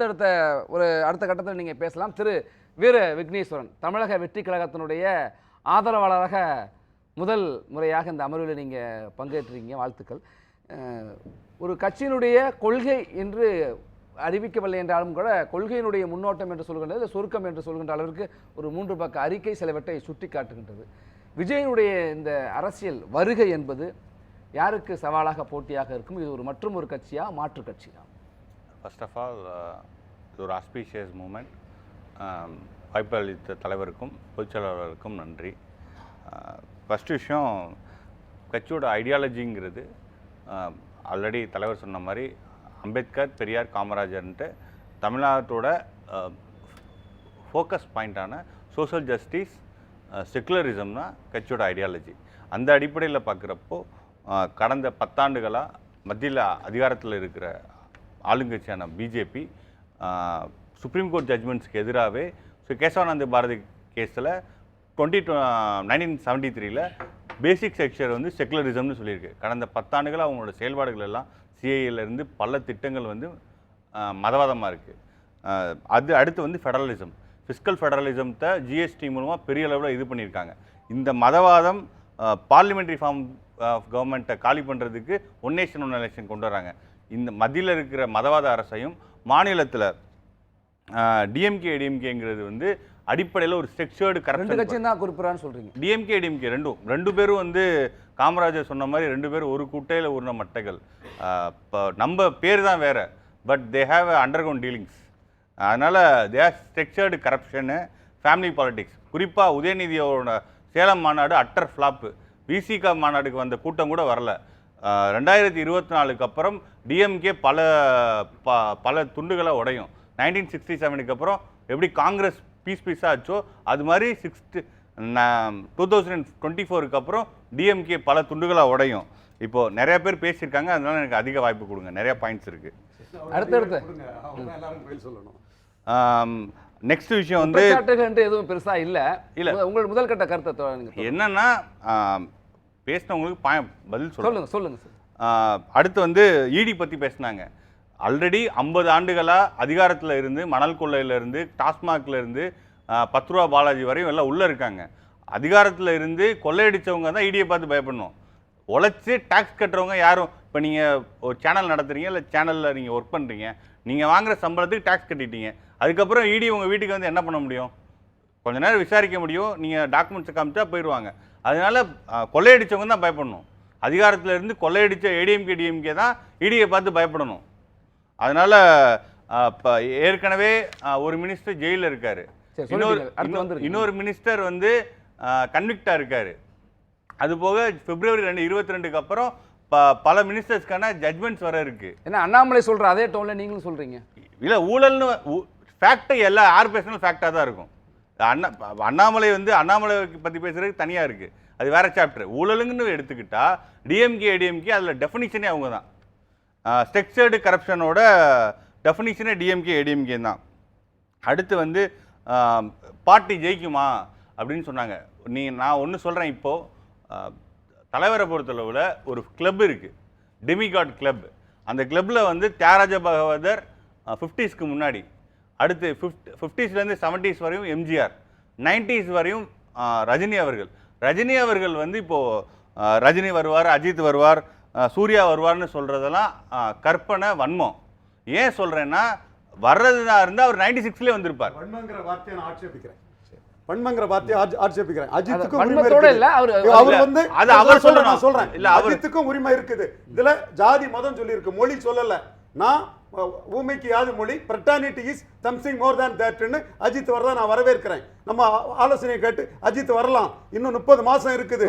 அடுத்தடுத்த ஒரு அடுத்த கட்டத்தில் நீங்கள் பேசலாம். திரு வீர விக்னேஸ்வரன் தமிழக வெற்றி கழகத்தினுடைய ஆதரவாளராக முதல் முறையாக இந்த அமர்வில் நீங்கள் பங்கேற்றுறீங்க வாழ்த்துக்கள். ஒரு கட்சியினுடைய கொள்கை என்று அறிவிக்கவில்லை என்றாலும் கூட கொள்கையினுடைய முன்னோட்டம் என்று சொல்கின்றது சுருக்கம் என்று சொல்கின்ற அளவிற்கு ஒரு மூன்று பக்க அறிக்கை சிலவற்றை சுட்டி காட்டுகின்றது விஜயனுடைய இந்த அரசியல் வருகை என்பது யாருக்கு சவாலாக போட்டியாக இருக்கும்? இது ஒரு மற்றும் ஒரு கட்சியா மாற்று கட்சியா? ஃபர்ஸ்ட் ஆஃப் ஆல் இது ஒரு ஆஸ்பீஷியஸ் மூமெண்ட் வாய்ப்பு அளித்த தலைவருக்கும் பொதுச்செயலாளருக்கும் நன்றி ஃபஸ்ட்டு விஷயம் கட்சியோட ஐடியாலஜிங்கிறது ஆல்ரெடி um, தலைவர் சொன்ன மாதிரி அம்பேத்கர் பெரியார் காமராஜர்ன்ட்டு தமிழ்நாட்டோட ஃபோக்கஸ் பாயிண்டான சோஷியல் ஜஸ்டிஸ் செக்குலரிசம் தான் கட்சியோட ஐடியாலஜி அந்த அடிப்படையில் பார்க்குறப்போ uh, கடந்த பத்தாண்டுகளாக மத்தியில் அதிகாரத்தில் இருக்கிற ஆளுங்கட்சியான பிஜேபி சுப்ரீம் கோர்ட் ஜட்மெண்ட்ஸ்க்கு எதிராகவே ஸோ கேசவானந்த பாரதி கேஸில் டுவெண்ட்டி நைன்டீன் செவன்ட்டி த்ரீல பேசிக் செக்ஷர் வந்து செக்குலரிசம்னு சொல்லியிருக்கு. கடந்த பத்தாண்டுகளாக அவங்களோட செயல்பாடுகள் எல்லாம் சிஐயிலேருந்து பல திட்டங்கள் வந்து மதவாதமாக இருக்குது அது அடுத்து வந்து ஃபெடரலிசம் ஃபிஸ்கல் ஃபெடரலிசத்தை ஜிஎஸ்டி மூலமாக பெரிய அளவில் இது பண்ணியிருக்காங்க. இந்த மதவாதம் பார்லிமெண்ட்ரி ஃபார்ம் ஆஃப் கவர்மெண்ட்டை காலி பண்ணுறதுக்கு ஒன் நேஷன் ஒன் எலெக்ஷன் கொண்டு வராங்க. இந்த மத்தியில் இருக்கிற மதவாத அரசையும் மாநிலத்தில் டிஎம்கே டிஎம்கேங்கிறது வந்து அடிப்படையில் ஒரு ஸ்ட்ரக்சர்டு ரெண்டு கரப்ஷன் கட்சியும் தான் குறிப்பிடான்னு சொல்றீங்க. டிஎம்கே டிஎம்கே ரெண்டும். ரெண்டு பேரும் வந்து காமராஜர் சொன்ன மாதிரி ரெண்டு பேரும் ஒரு குட்டையில் ஊறின மட்டைகள். இப்போ நம்ம பேர் தான் வேற. But they have underground dealings அதனால் they are structured corruption family politics குறிப்பாக உதயநிதியோட சேலம் மாநாடு அட்டர் ஃப்ளாப்பு விசிகா மாநாடுக்கு வந்த கூட்டம் கூட வரல. ரெண்டாயிரத்தி இருபத்தி நாலுக்கு அப்புறம் டிஎம்கே பல ப பல துண்டுகளை உடையும். நைன்டீன் சிக்ஸ்டி செவனுக்கு அப்புறம் எப்படி காங்கிரஸ் பீஸ் பீஸாக ஆச்சோ அது மாதிரி சிக்ஸ்டி டூ தௌசண்ட் டுவெண்ட்டி ஃபோருக்கு அப்புறம் டிஎம்கே பல துண்டுகளாக உடையும். இப்போது நிறைய பேர் பேசியிருக்காங்க அதனால எனக்கு அதிக வாய்ப்பு கொடுங்க. நிறைய பாயிண்ட்ஸ் இருக்குது அடுத்தடுத்து. நெக்ஸ்ட் விஷயம் வந்து எதுவும் பெருசா இல்ல. இல்ல. உங்க- உங்கள் முதல் கட்ட கருத்தை. என்னன்னா பேசினவங்களுக்கு பாய பதில் சொல்லுங்க சொல்லுங்க சார் அடுத்து வந்து இடி பற்றி பேசினாங்க. ஆல்ரெடி ஐம்பது ஆண்டுகளாக அதிகாரத்தில் இருந்து மணல் கொள்ளையில இருந்து டாஸ்மாக்ல இருந்து ஆஹ் பத்து ரூபா பாலாஜி வரையும் எல்லாம் உள்ளே இருக்காங்க. அதிகாரத்தில் இருந்து கொள்ளையடிச்சவங்க தான் இடியை பார்த்து பயப்படணும். உழைச்சி டாக்ஸ் கட்டுறவங்க யாரும் இப்போ நீங்கள் ஒரு சேனல் நடத்துறீங்க இல்லை சேனலில் நீங்கள் ஒர்க் பண்ணுறீங்க நீங்கள் வாங்குற சம்பளத்துக்கு டாக்ஸ் கட்டிட்டீங்க. அதுக்கப்புறம் இடி உங்கள் வீட்டுக்கு வந்து என்ன பண்ண முடியும்? கொஞ்ச நேரம் விசாரிக்க முடியும். நீங்கள் டாக்குமெண்ட்ஸை காமிச்சா போயிடுவாங்க அதனால அஹ், கொள்ளையடிச்சவங்க தான் பயப்படணும். அதிகாரத்தில் இருந்து கொள்ளையடிச்ச ஏடிஎம்கே டிஎம்கே தான் இடியை பார்த்து பயப்படணும். அதனால இப்போ ஏற்கனவே ஒரு மினிஸ்டர் ஜெயிலில் இருக்காரு. இன்னொரு இன்னொரு- மினிஸ்டர் வந்து கன்விக்டாக இருக்காரு. அது போக பிப்ரவரி ரெண்டு இருபத்தி ரெண்டுக்கு அப்புறம் பல மினிஸ்டர்ஸ்க்கான ஜட்மெண்ட்ஸ் வர இருக்கு. என்ன அண்ணாமலை சொல்ற அதே டோன்ல நீங்களும் சொல்றீங்க? இல்ல ஊழல்னு ஃபேக்ட் எல்லா யார் பேசினாலும் ஃபேக்டாக தான் இருக்கும். அண்ணா அண்ணாமலை வந்து அண்ணாமலை பற்றி பேசுகிறதுக்கு தனியாக இருக்குது அது வேறு சாப்டர் ஊழலுங்கன்னு எடுத்துக்கிட்டால் டிஎம்கே ஏடிஎம்கே அதில் டெஃபினிஷனே அவங்க தான் ஸ்ட்ரக்சர்டு கரப்ஷனோட டெஃபினிஷனே டிஎம்கே ஏடிஎம்கே தான். அடுத்து வந்து பார்ட்டி ஜெயிக்குமா அப்படின்னு சொன்னாங்க. நீ நான் ஒன்று சொல்கிறேன் இப்போது தலைவரை பொறுத்தளவில் ஒரு கிளப் இருக்குது டெமிகாட் கிளப் அந்த கிளப்பில் வந்து தியாகராஜ பகவதர் ஃபிஃப்டிஸ்க்கு முன்னாடி அடுத்து ஃபிஃப்ட் ஃபிஃப்டிஸ்லேருந்து செவன்ட்டீஸ் வரையும் எம்ஜிஆர் நைன்டிஸ் வரையும் ரஜினி அவர்கள். ரஜினி அவர்கள் வந்து இப்போது ரஜினி வருவார் அஜித் வருவார் சூர்யா வருவார்னு சொல்கிறதெல்லாம் கற்பனை வன்மம். ஏன் சொல்கிறேன்னா வர்றதா இருந்தால் அவர் நைன்டி சிக்ஸ்லேயே வந்திருப்பார். வன்மங்கிற வார்த்தையை நான் ஆட்சேபிக்கிறேன். வன்மங்கிற வார்த்தையை ஆட்சே- ஆட்சேபிக்கிறேன். அஜித்துக்கும் உரிமை. இல்ல, அவரு- அவர் வந்து அது அவர் நான் சொல்றேன், நான். சொல்றேன். இல்ல, அஜித்துக்கும் உரிமை இருக்குது. இதுல ஜாதி மதம் சொல்லியிருக்கு. மொழி சொல்லல. நான் ஊமைக்கு யாது மொழி? Fraternity is something more than தேட்னு Ajith வரதான் நான் வரவேற்கிறேன். நம்ம ஆலோசனை கேட்டு அஜித் வரலாம். இன்னும் முப்பது மாசம் இருக்குது.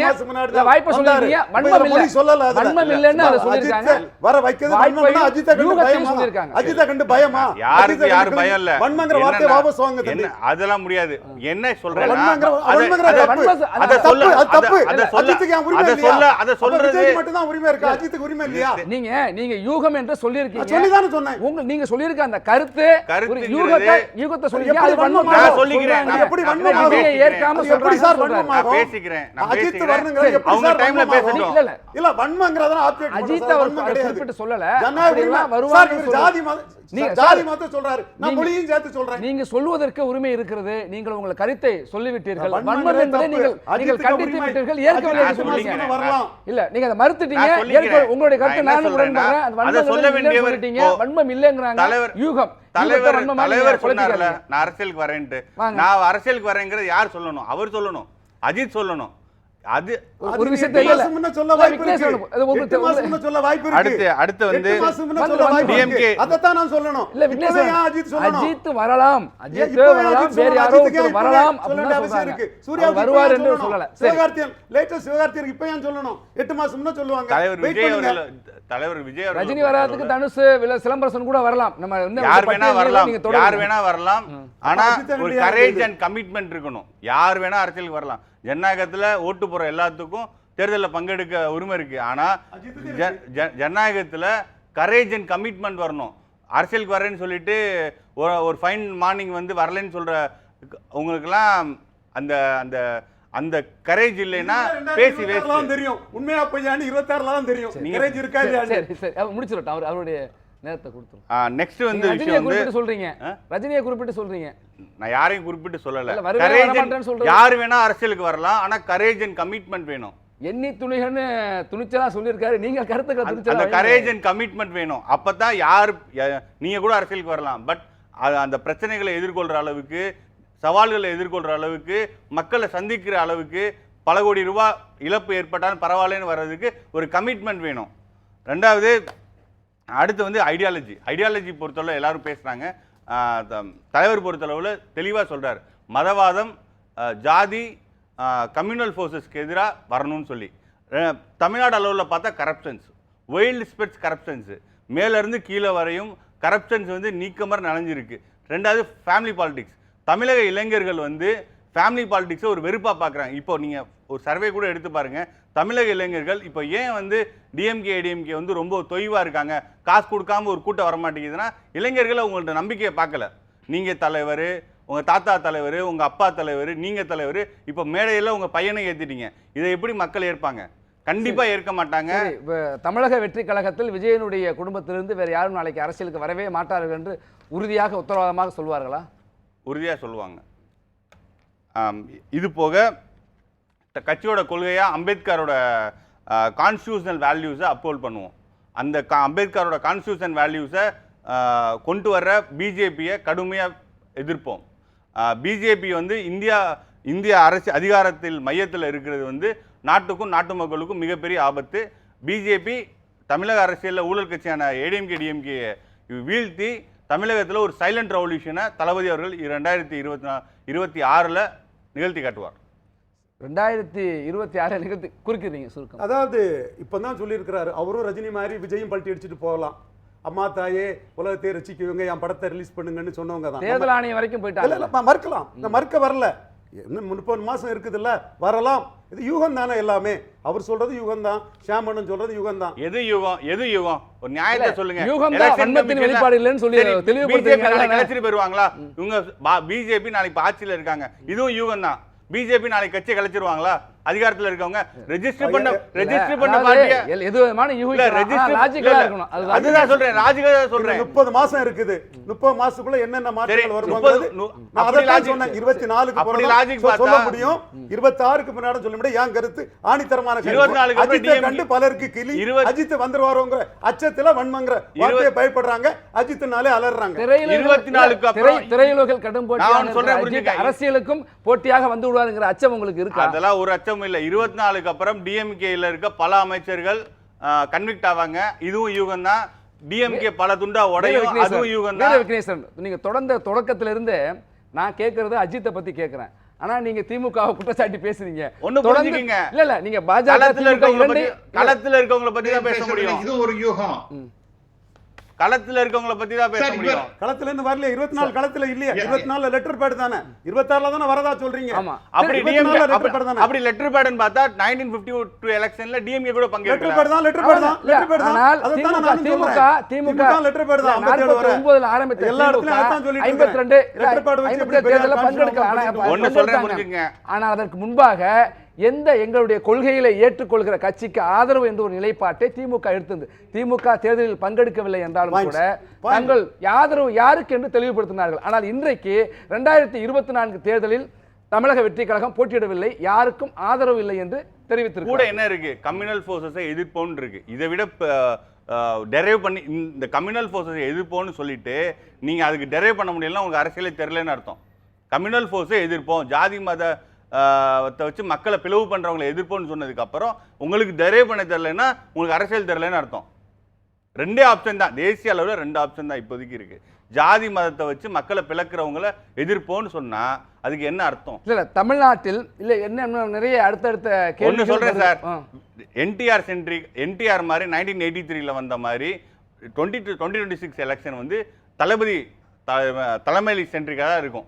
மாசம் முன்னாடி தான் சொல்லல. வர வைக்கிறது அஜித்தை கண்டு பயமா. அஜித்தை கண்டு பயமா? யாருக்கு யார் பயம் இல்ல? வன்மங்கிற என்னன்னா, வாபஸ் வாங்க தம்பி என்ன அதெல்லாம் முடியாது. என்ன வன்மங்கிற அதை- தப்பு. சொல்ல சொல்ல அஜித்துக்கு ஏன் உரிமை அதை இல்லையா? சொல்ல அதை சொல்றது மட்டும்தான் உரிமை இருக்கு? அஜித்துக்கு உரிமை இல்லையா? நீங்க நீங்க யூகம் என்று சொல்லி சொல்லியிருக்கீங்க சொல்லிதானே சொன்னேன். உங்க நீங்க சொல்லியிருக்க அந்த கருத்து யூகத்தை யூகத்தை அது வன்மம் நான் சொல்லிக்கிறேன். சொல்றாங்க. எப்படி வன்மம் ஆகும்? ஏற்காம எப்படி சொல்றாங்க சார். வன்மம் நான் ஆகும்? பேசிக்கிறேன், நான் அஜித் எப்படி சார் டைம்ல? பேசட்டும். இல்ல இல்ல இல்ல வன்மங்கிறதெல்லாம் ஆப்ஜெக்ட் அஜித் பண்ண அவர் வன்மம் அவர் கிடையாது குறிப்பிட்டு சொல்லல இல்ல. வருவாங்க சார், இவர் ஜாதி ஜாதி சார், மதத்தை சொல்றாரு. நான் நீங்க- மொழியும் சேர்த்து சொல்றேன். நீங்க சொல்வதற்கு உரிமை இருக்கிறது. நீங்கள் உங்கள் கருத்தை சொல்லிவிட்டீர்கள். வன்மம் என்பதை. நீங்கள் நீங்கள் கண்டித்து. விட்டீர்கள். அஜித் சொல்றீங்க இல்ல நீங்க அதை மறுத்துட்டீங்க. உங்களுடைய கருத்தை நானும் உடன்படுறேன் அது வன்மம் சொல்ல வேண்டியவர் சொல்லிட்டீங்க. வன்மம் இல்லைங்கிறாங்க. யூகம். தலைவர் நீங்க தலைவர் சொன்னார்ல. நான் அரசியலுக்கு வரேன்ட்டு. நான் அரசியலுக்கு வரேங்கிறது யார் சொல்லணும்? அவர் சொல்லணும். அஜித் சொல்லணும். அது ஒரு- விஷயத்தை சொல்ல வாய்ப்பு சொல்ல வாய்ப்பு இருக்கு. அடுத்து அடுத்து வந்து வந்து வந்து. DMK அதைத்தான் நான் சொல்லணும். இல்ல விக்னேஷ் அஜித் சொல்லணும்? அஜித் வரலாம். அஜித் இப்பவே வரலாம். வேற? யாரோ வரலாம் அப்படின்னு சொல்றாங்க. இருக்கு. சூர்யாவுக்கு வருவார் என்று. சொல்லல. சிவகார்த்தியன் latest சிவகார்த்தியனுக்கு இப்ப ஏன் சொல்லணும்? எட்டு மாசம் முன்ன சொல்லுவாங்க. தலைவர் விஜய். அவர்கள் தலைவர் விஜய் அவர்கள் ரஜினி வராதுக்கு தனுஷ் வில சிலம்பரசன் கூட வரலாம். நம்ம இன்னும் யார் வேணா வரலாம். நீங்க யார். வேணா வரலாம். ஆனா ஒரு கரேஜ்? அண்ட் கமிட்மெண்ட் இருக்கணும். யார் வேணா அரசியலுக்கு வரலாம். ஜனநாயகத்துல ஓட்டு போற எல்லாத்துக்கும் தேர்தலில் பங்கெடுக்க உரிமை இருக்கு. ஆனா அஜித்துக்கு ஜ- ஜ- ஜனநாயகத்துல கரேஜ் அண்ட் கமிட்மெண்ட் வரணும். அரசியலுக்கு வரேன்னு சொல்லிட்டு ஒரு ஒரு ஃபைன் மார்னிங் வந்து வரலைன்னு சொல்ற உங்களுக்கெல்லாம் அந்த அந்த அந்த கரேஜ் இல்லைன்னா பேசி தெரியும். உண்மையா பொய்யான்னு இருபத்தாறுல தான் தெரியும் கரேஜ் இருக்கா முடிச்சிடட்டும். அவர் அவருடைய நேரத்தை கொடுத்துரும். நெக்ஸ்ட் வந்து விஷயம் வந்து சொல்றீங்க? ரஜினியை குறிப்பிட்டு சொல்றீங்க. நான் யாரையும் குறிப்பிட்டு சொல்லல. இல்ல, வருவேன், கரேஜ் வரமாட்டேன்னு சொல்றது. யார் வேணா அரசியலுக்கு வரலாம் ஆனா கரேஜ் அண்ட் கமிட்மெண்ட் வேணும். எண்ணி துணிகன்னு துணிச்சலா சொல்லியிருக்காரு. நீங்க கருத்துக்களை துணிச்சலா அந்த வைங்க. கரேஜ் அண்ட் கமிட்மெண்ட் வேணும். அப்பதான் யார் நீங்க கூட அரசியலுக்கு வரலாம். பட் அந்த பிரச்சனைகளை எதிர்கொள்ற அளவுக்கு சவால்களை எதிர்கொள்ற அளவுக்கு மக்களை சந்திக்கிற அளவுக்கு பல கோடி ரூபாய் இழப்பு ஏற்பட்டாலும் பரவாயில்லன்னு வர்றதுக்கு ஒரு கமிட்மெண்ட் வேணும். ரெண்டாவது அடுத்து வந்து ஐடியாலஜி ஐடியாலஜி பொறுத்தளவு எல்லாரும் பேசுகிறாங்க த- தலைவர் பொறுத்தளவில் தெளிவாக சொல்கிறார் மதவாதம் ஜாதி கம்யூனல் ஃபோர்ஸஸ்க்கு எதிராக வரணும்னு சொல்லி. தமிழ்நாடு அளவில் பார்த்தா கரப்ஷன்ஸ் ஒயில்ட் ஸ்பெட்ஸ் கரப்ஷன்ஸு மேலேருந்து கீழே வரையும் கரப்ஷன்ஸ் வந்து நீக்கமர் நனைஞ்சிருக்கு. ரெண்டாவது ஃபேமிலி பாலிடிக்ஸ் தமிழக இளைஞர்கள் வந்து ஃபேமிலி பாலிடிக்ஸை ஒரு வெறுப்பாக பார்க்குறாங்க இப்போ நீங்கள் ஒரு சர்வே கூட எடுத்து பாருங்கள் தமிழக இளைஞர்கள் இப்போ ஏன் வந்து டிஎம்கே ஏடிஎம்கே வந்து ரொம்ப தொய்வாக இருக்காங்க? காசு கொடுக்காம ஒரு கூட்டம் வர மாட்டேங்குதுன்னா இளைஞர்கள் உங்கள்ட்ட நம்பிக்கையை பார்க்கல. நீங்கள் தலைவர் உங்கள் தாத்தா தலைவர் உங்கள் அப்பா தலைவர் நீங்கள் தலைவர் இப்போ மேடையில் உங்கள் பையனை ஏற்றிட்டீங்க இதை எப்படி மக்கள் ஏற்பாங்க? கண்டிப்பாக ஏற்க மாட்டாங்க. தமிழக வெற்றி கழகத்தில் விஜயனுடைய குடும்பத்திலிருந்து வேற யாரும் நாளைக்கு அரசியலுக்கு வரவே மாட்டார்கள் என்று உறுதியாக உத்தரவாதமாக சொல்வார்களா? உறுதியாக சொல்லுவாங்க. இது போக கட்சியோட கொள்கையாக அம்பேத்கரோட கான்ஸ்டியூஷனல் வேல்யூஸை அப்போல் பண்ணுவோம். அந்த கா அம்பேத்கரோட கான்ஸ்டியூஷன் வேல்யூஸை கொண்டு வர்ற பிஜேபியை கடுமையாக எதிர்ப்போம். பிஜேபி வந்து இந்தியா இந்திய அரசு அதிகாரத்தில் மையத்தில் இருக்கிறது வந்து நாட்டுக்கும் நாட்டு மக்களுக்கும் மிகப்பெரிய ஆபத்து. பிஜேபி தமிழக அரசியலில் ஊழல் கட்சியான ஏடிஎம்கே டிஎம்கே வீழ்த்தி தமிழகத்தில் ஒரு சைலண்ட் ரெவல்யூஷனை தளபதி அவர்கள் ரெண்டாயிரத்தி இருபத்தி நா இருபத்தி ஆறில் நிகழ்த்தி காட்டுவார். ரெண்டாயிரத்தி இருபத்தி ஆறு நிகழ்த்தி குறுக்கிறீங்க சுருக்கம். அதாவது இப்பதான் சொல்லியிருக்கிறாரு அவரும் ரஜினி மாதிரி விஜயும் பல்ட்டி அடிச்சுட்டு போகலாம். அம்மா தாயே உலகத்தை ரசிக்குவங்க என் படத்தை ரிலீஸ் பண்ணுங்கன்னு சொன்னவங்க தான். தேர்தல் ஆணையம் வரைக்கும் போயிட்டாங்க. மறுக்கலாம். இந்த மறுக்க வரல. இன்னும் முப்பது மாசம் இருக்குதுல்ல வரலாம். இது யூகம் தானே எல்லாமே. அவர் சொல்றது யுகம் தான் ஷியாமண்ணன் சொல்றது யுகம் தான். எது யுகம்? எது யுகம்? ஒரு நியாயத்தை சொல்லுங்க. யுகம் தான் வன்மத்தின் வெளிப்பாடு இல்லைன்னு சொல்லி அதானே? கலைச்சிட்டு போயிருவாங்களா? இவங்க பிஜேபி நாளைக்கு இப்ப ஆட்சியில இருக்காங்க. இதுவும் யுகம் தான். பிஜேபி நாளைக்கு கட்சி கலைச்சிருவாங்களா? அதிகாரத்துல இருக்கவங்க ரெஜிஸ்டர் பண்ண ரெஜிஸ்டர் பண்ண பார்ட்டிய எது விதமான. ஆனா ரெஜிஸ்டர் லாஜிக்கலா இருக்கணும். அதுதான் சொல்றேன் ராஜிகா சொல்றேன். முப்பது மாசம் இருக்குது. முப்பது மாசத்துக்குள்ள என்னென்ன மாற்றங்கள் நான் அப்படி logic- சொன்னேன். இருபத்தி நாலுக்கு அப்படி சொ- சொல்ல முடியும்? இருபத்தி ஆறுக்கு பின்னாடி சொல்ல முடியும் என் கருத்து? ஆணித்தரமான கருத்து. இருபத்தி நாலுக்கு அப்புறம் அஜித்தை DMK கண்டு பலருக்கு கிளி. அஜித் வந்துருவாரோங்கிற அச்சத்துல வன்மங்கிற வார்த்தையை பயப்படுறாங்க. அஜித்னாலே இருபத்தி நாலுக்கு திரை- அப்புறம் திரையுலகில் கடும் அஜித் புரிஞ்சுக்க. அரசியலுக்கும் போட்டியாக வந்து விடுவாருங்கிற அச்சம் உங்களுக்கு இருக்கா? அதெல்லாம் ஒரு அச்சமும் இல்ல. இருபத்தி நாலுக்கு அப்புறம் டிஎம்கேல இருக்க பல அமைச்சர்கள் கன்விக்ட் ஆவாங்க. இதுவும் யூகம் தான். டிஎம்கே பல துண்டா உடையும். அதுவும் யூகம் தான். விக்னேஸ்வரன் நீங்க தொடர்ந்த தொடக்கத்துல இருந்து நான் கேட்கறது அஜித்தை பத்தி கேட்கிறேன் ஆனா நீங்க திமுக குற்றச்சாட்டி பேசுறீங்க. ஒண்ணு தொடர்ந்து- புரிஞ்சுக்கங்க. இல்ல இல்ல நீங்க பாஜக களத்துல இருக்கவங்கள பத்தி தான் பேச முடியும். இது ஒரு யூகம். களத்துல இருக்கவங்கள பத்தி தான் பேச முடியும். களத்துல இருந்து வரல இருபத்தி நாலு களத்துல இல்லையா இருபத்தி நாலுல லெட்டர் பேட் தானே? இருபத்தாறுல தானே வரதா சொல்றீங்க? ஆமா. அப்படி டிஎம்கே? அப்படி லெட்டர் பேட்னு பார்த்தா நைன்டீன் பிப்டி டூ எலெக்ஷன்ல டிஎம்கே கூட லெட்டர் பங்கேற்கல பேட் தான் லெட்டர் பேட் தான் லெட்டர் பேட் தான். திமுக திமுக லெட்டர் பேட் தான் இல்ல, 57 வரை. 49 ஆரம்பித்த எல்லா இடத்துலயும் அதான் சொல்லிட்டு 52 இருக்கேன். லெட்டர் பேட் வச்சு எப்படி 57 பெரிய தேர்தல்ல கான்ஸ்டியூஷன் பங்கெடுக்கல. ஆனா பண்ணிட்டு ஒண்ணு சொல்றேன். ஆனால் அதற்கு முன்பாக எந்த எங்களுடைய கொள்கைகளை ஏற்றுக்கொள்கிற கட்சிக்கு ஆதரவு என்ற ஒரு நிலைப்பாட்டை திமுக எடுத்தது. திமுக தேர்தலில் பங்கெடுக்கவில்லை என்றாலும். கூட. தங்கள் ஆதரவு யாருக்கு என்று தெளிவுபடுத்தினார்கள். ஆனால் இன்றைக்கு ரெண்டாயிரத்தி இருபத்தி நான்கு தேர்தலில் தமிழக வெற்றி கழகம் போட்டியிடவில்லை. யாருக்கும் ஆதரவு இல்லை என்று கூட தெரிவித்திருக்கிறார் என்ன இருக்கு? கம்யூனல் ஃபோர்ஸஸை எதிர்ப்போன்னு இருக்கு. இதை விட டெரைவ் பண்ணி இந்த கம்யூனல் ஃபோர்ஸஸை எதிர்ப்போன்னு சொல்லிட்டு நீங்க அதுக்கு டெரைவ் பண்ண முடியலன்னா உங்களுக்கு அரசியலே தெரியலன்னு அர்த்தம். கம்யூனல் ஃபோர்ஸை எதிர்ப்போம். ஜாதி மத வச்சு மக்களை பிளவு பண்றவங்களை எதிர்ப்போம்னு சொன்னதுக்கு அப்புறம் உங்களுக்கு டெரைவ் பண்ண தெரியலன்னா உங்களுக்கு அரசியல் தெரியலன்னு அர்த்தம். ரெண்டே ஆப்ஷன் தான். தேசிய அளவில் ரெண்டு ஆப்ஷன் தான் இப்போதைக்கு இருக்கு. ஜாதி மதத்தை வச்சு மக்களை பிளக்கிறவங்கள எதிர்ப்போன்னு சொன்னா அதுக்கு என்ன அர்த்தம்? இல்ல இல்ல. தமிழ்நாட்டில் இல்ல என்ன நிறைய அடுத்தடுத்த கேள்விகள் சொல்றேன். சார். என்டிஆர் சென்ட்ரிக் என்டிஆர் மாதிரி நைன்டீன் எயிட்டி த்ரீல வந்த மாதிரி twenty twenty twenty six election வந்து தளபதி த- தலைமை சென்ட்ரிக்காக தான் இருக்கும்.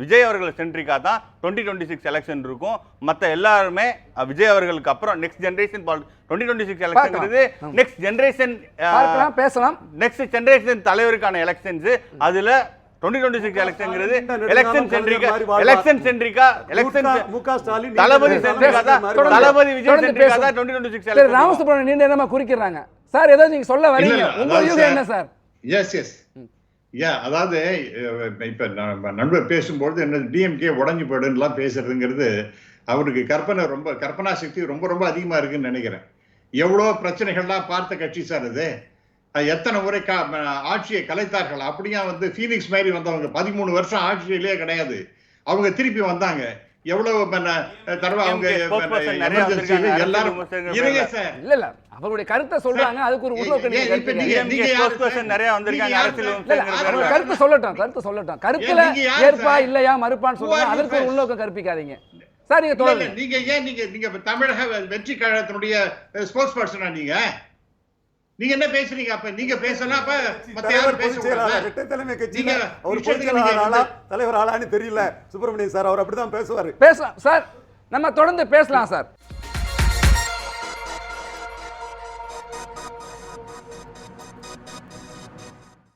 விஜய் அவர்கள் சென்ட்ரிக்காக தான் டுவெண்ட்டி டுவெண்ட்டி சிக்ஸ் எலெக்ஷன் இருக்கும். மற்ற எல்லாருமே விஜய் அவர்களுக்கு அப்புறம் next generation twenty twenty six எலெக்ஷன்ங்கிறது next generation பார்க்கலாம் பேசலாம். நெக்ஸ்ட் ஜெனரேஷன் தலைவருக்கான எலெக்ஷன்ஸ் அதுல ராமசுப்ரமணியன் நீண்ட நேரமா குறிக்கிறாங்க? சார் ஏதோ நீங்க சொல்ல வரீங்க. உங்க யூகம் என்ன சார்? எஸ் எஸ் ஏன் அதாவது இப்போ நண்பர் பேசும்பொழுது என்ன டிஎம்கே உடஞ்சி போயிடுன்னுலாம் பேசுறதுங்கிறது அவருக்கு கற்பனை ரொம்ப கற்பனா சக்தி ரொம்ப ரொம்ப அதிகமாக இருக்குன்னு நினைக்கிறேன். எவ்வளோ பிரச்சனைகள்லாம் பார்த்த கட்சி சார் இது. எத்தனை முறை கா ஆட்சியை கலைத்தார்கள். அப்படியா வந்து ஃபீனிக்ஸ் மாதிரி வந்தவங்க பதிமூணு வருஷம் ஆட்சியிலே கிடையாது. அவங்க திருப்பி வந்தாங்க. எவ்வளவு தடவை அவங்க எல்லாரும் இருங்க. சார் இல்ல இல்ல அவருடைய கருத்தை சொல்றாங்க அதுக்கு ஒரு உருவக்க ஏன் நீங்க இப்ப கருத்து நீங்க- கேட்கறீங்க. DMK நீங்க யாரு spokesperson சார்? நிறைய வந்திருக்காங்க, அரசியல். கருத்து சொல்லட்டும் கருத்து சொல்லட்டும் கருத்துல ஏற்பா? இல்லையா மறுப்பான்னு you அதற்கு ஒரு? உள்நோக்கம் கற்பிக்காதீங்க சார் நீங்க நீங்க ஏன் நீங்க நீங்க தமிழக வெற்றி கழகத்தினுடைய ஸ்போர்ட்ஸ் பர்சனா நீங்க நீங்க என்ன பேசுறீங்க அப்ப? நீங்க பேசலாம் அப்ப. மத்த தலைவர் யாரும் பேச தலைமை நீங்க அவர் பொதுச் விஷயத்துக்கு செயலாளர் நீங்க ஆளா தலைவர் ஆளான்னு தெரியல. சுப்பிரமணியன் சார் அவர் அப்படிதான் பேசுவாரு. பேசலாம். சார் நம்ம தொடர்ந்து பேசலாம் சார்.